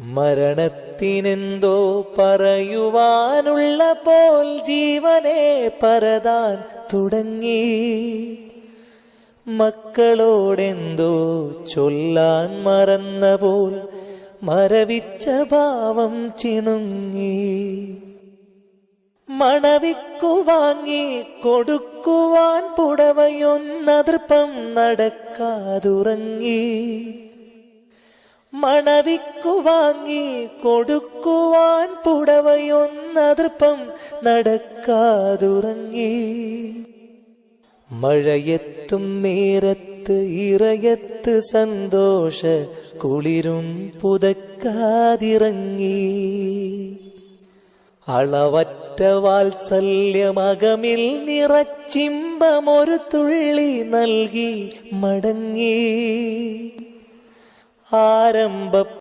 മരണത്തിനെന്തോ പറയുവാനുള്ള പോൽ ജീവനെ പരതാൻ തുടങ്ങി. മക്കളോടെന്തോ ചൊല്ലാൻ മറന്ന പോൽ മരവിച്ച ഭാവം ചിണുങ്ങി. മണവിക്കു വാങ്ങി കൊടുക്കുവാൻ പുടവയൊന്നതൃപ്പം നടക്കാതുറങ്ങി. മണവിക്കു വാങ്ങി കൊടുക്കുവാൻ പുടവയൊന്നതൃപ്പം നടക്കാതുറങ്ങി. മഴയെത്തും നേരത്ത് ഇറയത്ത് സന്തോഷ കുളിരും പുതക്കാതിറങ്ങി. അളവറ്റ വാത്സല്യമകമിൽ നിറച്ചിമ്പമൊരു തുള്ളി നൽകി മടങ്ങി. ആരംഭ